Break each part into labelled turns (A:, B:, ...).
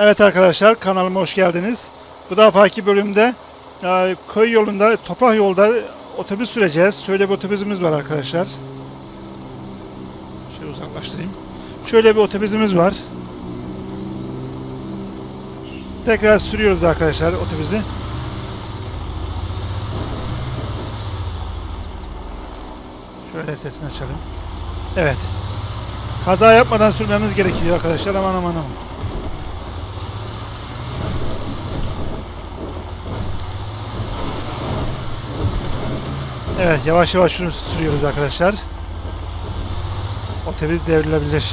A: Evet arkadaşlar kanalıma hoş geldiniz. Bu defaki bölümde e, köy yolunda, toprak yolda otobüs süreceğiz. Şöyle bir otobüsümüz var arkadaşlar. Şöyle uzaklaştırayım. Şöyle bir otobüsümüz var. Tekrar sürüyoruz arkadaşlar otobüsü. Şöyle sesini açalım. Evet. Kaza yapmadan sürmemiz gerekiyor arkadaşlar. Aman aman aman. Evet yavaş yavaş şunu sürüyoruz arkadaşlar. Otobüs devrilebilir.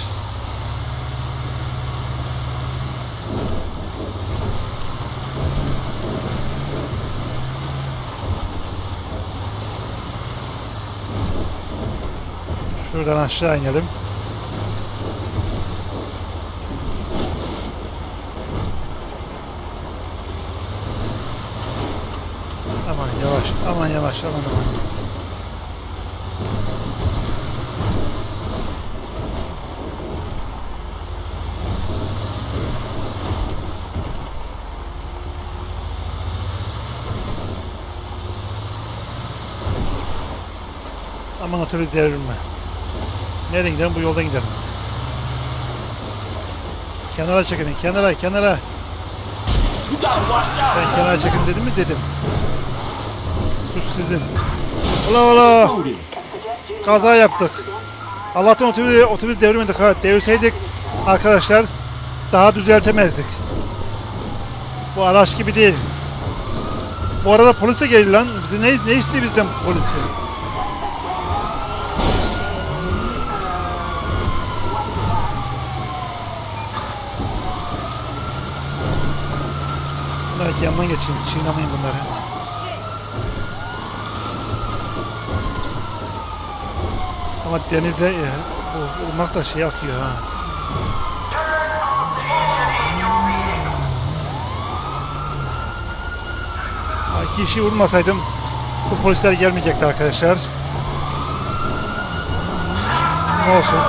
A: Şuradan aşağı inelim. Aman yavaş, aman yavaş, aman aman. Aman otobüs devrilme. Nereden gidelim? Bu yoldan gidelim. Kenara çekilin, kenara, kenara. Ben kenara çekin dedim mi? Dedim. Suç sizin. Ola ola. Kaza yaptık. Allah'tan otobüs, otobüs devirmedik. Ha, devirseydik arkadaşlar daha düzeltemezdik. Bu araç gibi değil. Bu arada polis de geliyor lan. Bizi ne, ne istiyor bizden polisi? Bunlar yanından geçin. Çiğnemeyin bunları. Ama denizde e, bu ırmak da şey akıyor ha. İki işi vurmasaydım bu polisler gelmeyecekti arkadaşlar. Ne olsun.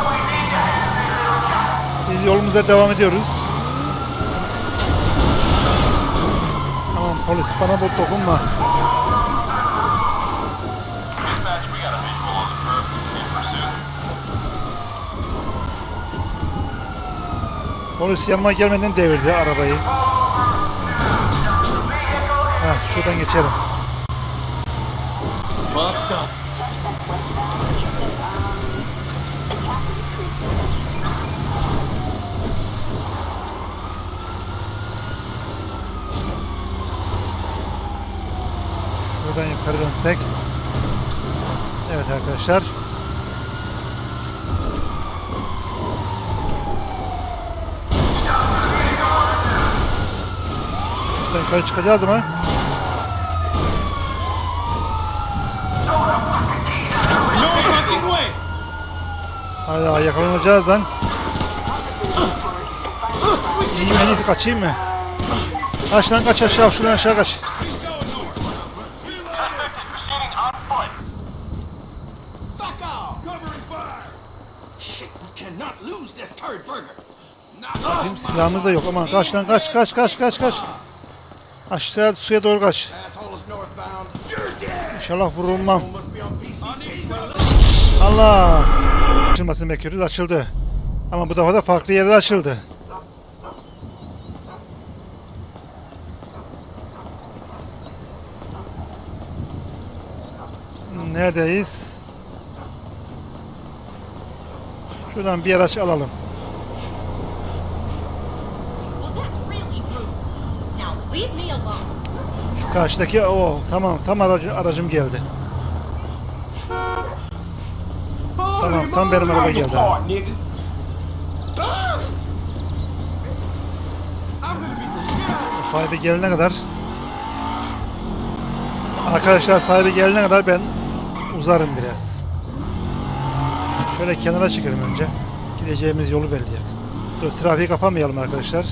A: Biz yolumuza devam ediyoruz. Tamam polis bana bu dokunma. Polis yanıma gelmeden devirdi arabayı. Ha şuradan geçelim.
B: Fucked up.
A: Buradan yukarı dönsek. Evet arkadaşlar. Yukarı çıkacağız mı? Hala yakalanacağız lan. İyi en iyisi kaçayım mı? Kaç lan kaç aşağı şuradan aşağı kaç. Bizim silahımız da yok aman kaç lan kaç kaç kaç kaç kaç. Aşağı suya doğru kaç. İnşallah vurulmam. Allah! Açılmasını bekliyoruz. Açıldı. Ama bu defa da farklı yerde açıldı. Neredeyiz? Şuradan bir araç alalım. Şu karşıdaki o tamam tam aracı, aracım geldi. Tamam, tam benim araba geldi.
B: Of
A: Sahibi gelene kadar Arkadaşlar sahibi gelene kadar ben uzarım biraz. Şöyle kenara çekelim önce. Gideceğimiz yolu belirleyelim. Dur trafiği kapamayalım arkadaşlar.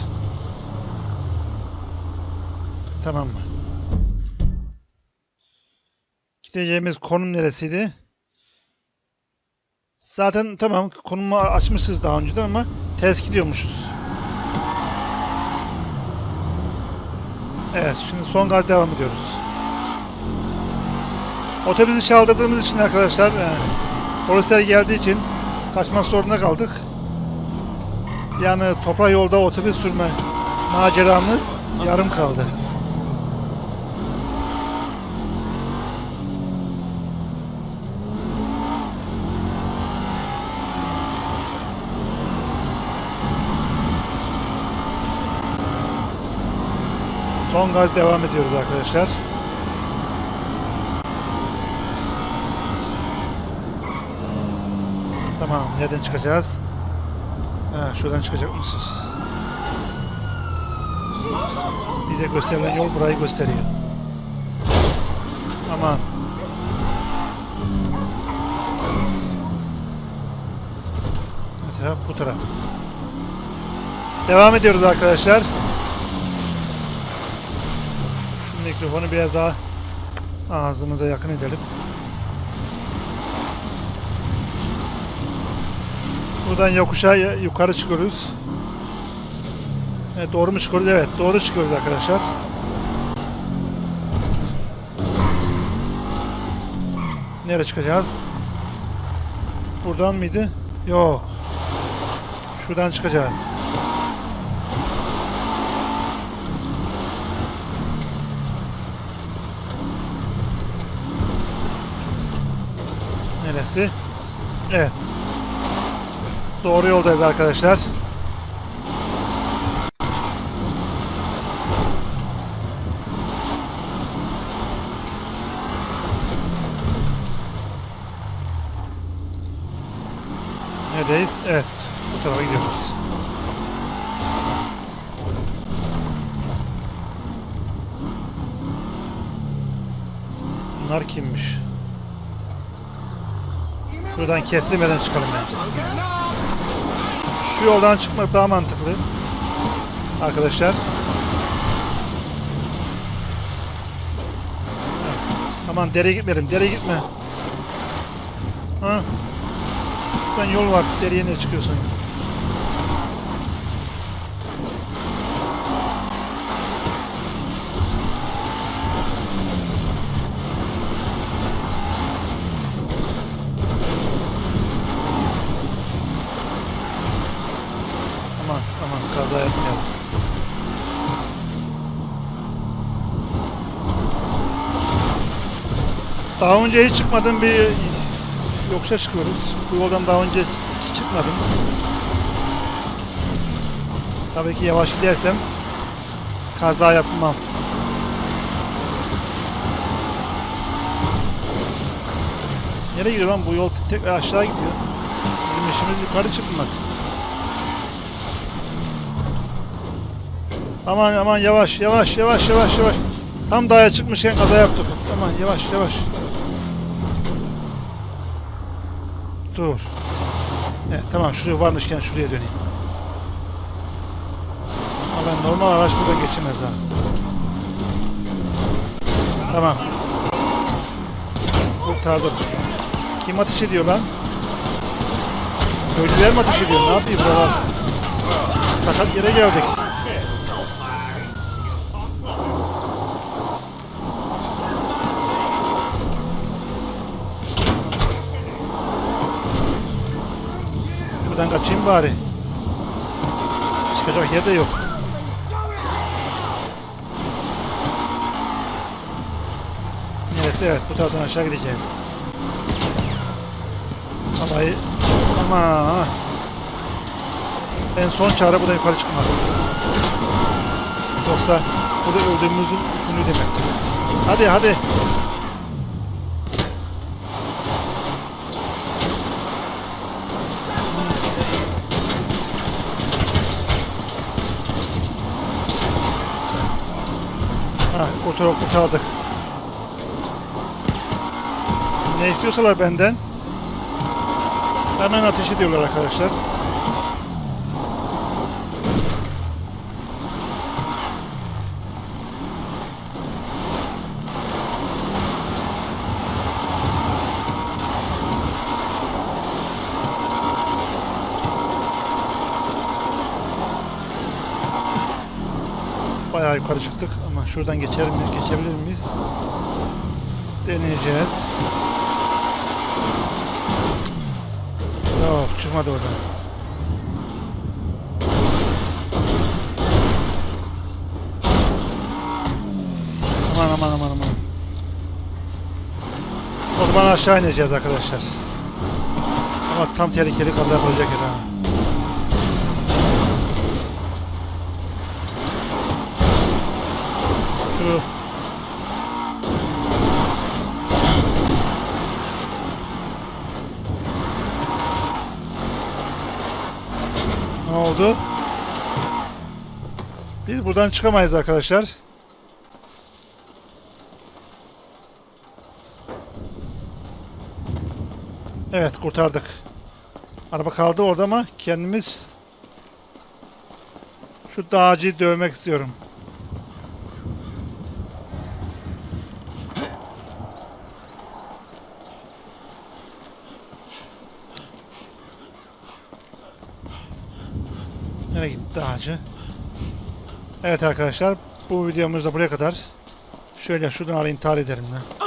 A: Tamam mı? Gideceğimiz konum neresiydi? Zaten tamam konumu açmışız daha önceden ama ters gidiyormuşuz. Evet şimdi son gaz devam ediyoruz. Otobüsü çaldırdığımız için arkadaşlar e, polisler geldiği için kaçmak zorunda kaldık. Yani toprak yolda otobüs sürme maceramız yarım kaldı. Son gaz devam ediyoruz arkadaşlar. Tamam, nereden çıkacağız? Ha, şuradan çıkacakmışız. Bize gösterilen yol burayı gösteriyor. Aman. Ne taraf? Bu taraf. Devam ediyoruz arkadaşlar. Şu mikrofonu biraz daha ağzımıza yakın edelim. Buradan yokuşa yukarı çıkıyoruz. Evet, doğru mu çıkıyoruz? Evet, doğru çıkıyoruz arkadaşlar. Nereye çıkacağız? Buradan mıydı? Yok. Şuradan çıkacağız. Neresi? Evet. Doğru yoldayız arkadaşlar. Neredeyiz? Evet. Bu tarafa gidiyoruz. Bunlar kimmiş? Şuradan kestirmeden çıkalım bence. Şu yoldan çıkmak daha mantıklı. Arkadaşlar. Aman dereye gitmeyelim. Dereye gitme. Ha? Şuradan yol var. Dereye ne çıkıyorsun? Aman aman kaza yapmayalım. Daha önce hiç çıkmadığım bir yokuşa çıkıyoruz. Bu yoldan daha önce hiç çıkmadım. Tabii ki yavaş gidersem kaza yapmam. Nereye gidiyor lan bu yol tekrar aşağı gidiyor. Bizim işimiz yukarı çıkmak. Aman aman yavaş yavaş yavaş yavaş yavaş. Tam dağa çıkmışken kaza yaptık. Aman yavaş yavaş. Dur. Evet tamam şuraya varmışken şuraya döneyim. Ama ben normal araç buradan geçemez ha. Tamam. Kurtardım. Kim ateş ediyor lan? Köylüler mi ateş ediyor? Ne yapıyor buralar? Sakat yere geldik. Şuradan kaçayım bari. Çıkacak yer de yok. Evet evet bu taraftan aşağı gideceğiz. Vallahi ama en son çare buradan yukarı çıkmak. Yoksa burada öldüğümüzün günü demektir. Hadi hadi. Kurtarıp kurtardık. Ne istiyorsalar benden hemen ateş ediyorlar arkadaşlar. Bayağı yukarı çıktık ama şuradan geçer mi, geçebilir miyiz? Deneyeceğiz. Yok çıkmadı oradan. Aman aman aman aman. O zaman aşağı ineceğiz arkadaşlar. Ama tam tehlikeli kaza olacak ya. Şu Ne oldu? Biz buradan çıkamayız arkadaşlar. Evet kurtardık. Araba kaldı orada ama kendimiz şu dağcıyı dövmek istiyorum. Nereye gitti ağacı? Evet arkadaşlar bu videomuz da buraya kadar. Şöyle şuradan alayım intihar ederim ben.